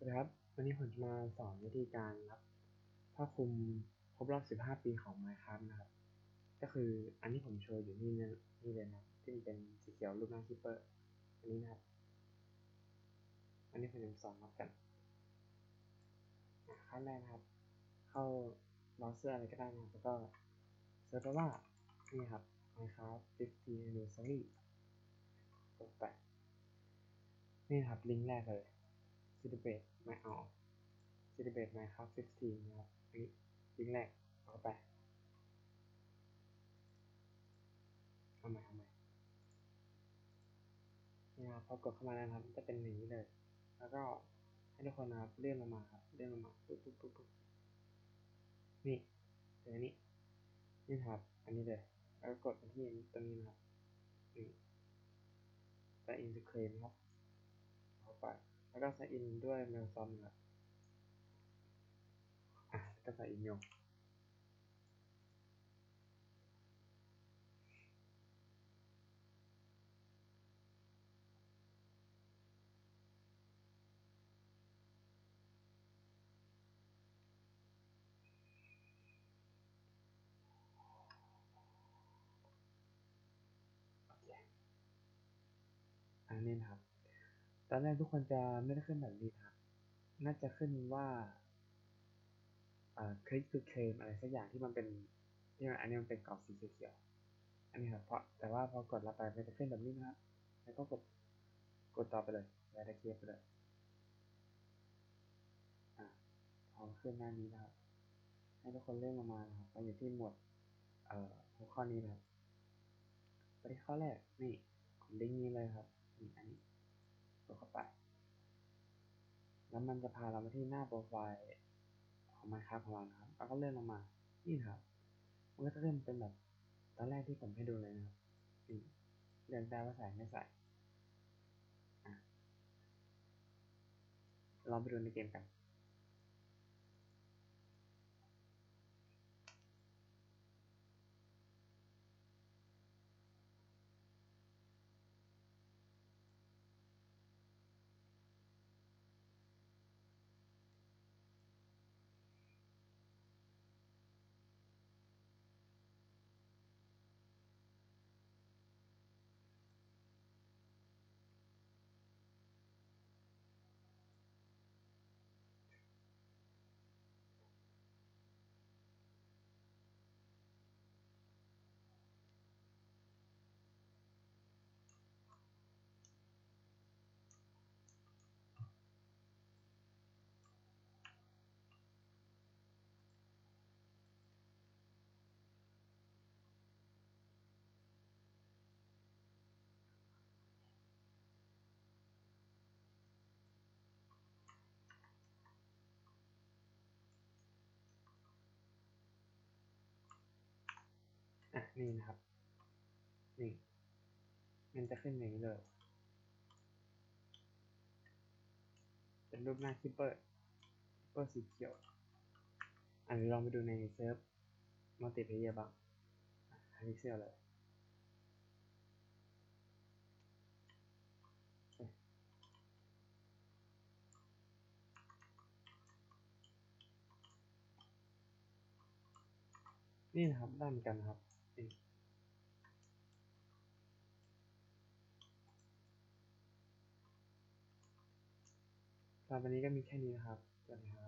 สวัสดีครับ วันนี้ผมจะมาสอนวิธีการรับผ้าคลุมครบรอบ 15 ปีของ Minecraft นะครับ ก็คืออันที่ผมโชว์อยู่นี่นะนี่เลยนะที่มันเป็นสีเขียวรูปหน้าคิปเปอร์อันนี้นะครับ อันนี้ผมจะสอนรับกันขั้นแรกนะครับ เข้าเบราว์เซอร์อะไรก็ได้นะแล้วก็เซิร์ชว่านี่ครับ Minecraft 50 Anniversary กดไปนี่ครับลิงก์แรกเลย Celebrate My All Celebrate Minecraft 15นะครับนี่ลิงก์แรกเอาไปเอาใหม่เอาใหม่นี่นะครับพอกดเข้ามาแล้วครับจะเป็นอย่างนี้เลย แล้วก็ให้ทุกคนนะครับเลื่อนลงมาครับเลื่อนลงมาปุ๊บปุ๊บปุ๊บปุ๊บนี่เจออันนี้นี่ครับ อันนี้เลยแล้วก็กดไปที่ตรงนี้นะครับนี่แต่อินสเครมครับเข้าไป แล้วก็ใส่อินด้วยเมลซอมครับอะก็ใส่อีเมลโอเคอันนี้นะครับ ตอนแรกทุกคนจะไม่ได้ขึ้นแบบนี้ครับ น่าจะขึ้นว่าคลิกทูเคลมอะไรสักอย่างที่มันเป็นที่มันอันนี้มันเป็นกรอบสีเขียวอันนี้ครับเพราะแต่ว่าพอกดรับไปมันจะขึ้นแบบนี้นะครับแล้วก็กดกดต่อไปเลยแล้วได้เคลียร์ไปเลยอ่าพอขึ้นหน้านี้นะครับให้ทุกคนเลื่อนลงมาครับไปอยู่ที่หมวดเอ่อหัวข้อนี้นะครับไปที่ข้อแรกนี่กดลิงก์นี้เลยครับนี่อันนี้ กดเข้าไป แล้วมันจะพาเรามาที่หน้าโปรไฟล์ของ Minecraft ของเรานะครับแล้วก็เลื่อนลงมา นี่ครับมันก็จะเริ่มเป็นแบบตอนแรกที่ผมให้ดูเลยนะครับนี่เลือกได้ว่าใส่ไม่ใส่อะลองไปดูในเกมกัน อะนี่นะครับ นี่ มันจะขึ้นอย่างนี้เลย เป็นรูปหน้าคิปเปอร์คิปเปอร์สีเขียวอะเดี๋ยวลองไปดูในเซิร์ฟมัลติเพเยอร์บ้างฮาริเซลเลยเอ้ยนี่นะครับด้เหมือนกันครับ นี่สำหรับวันนี้ก็มีแค่นี้นะครับสวัสดีครับ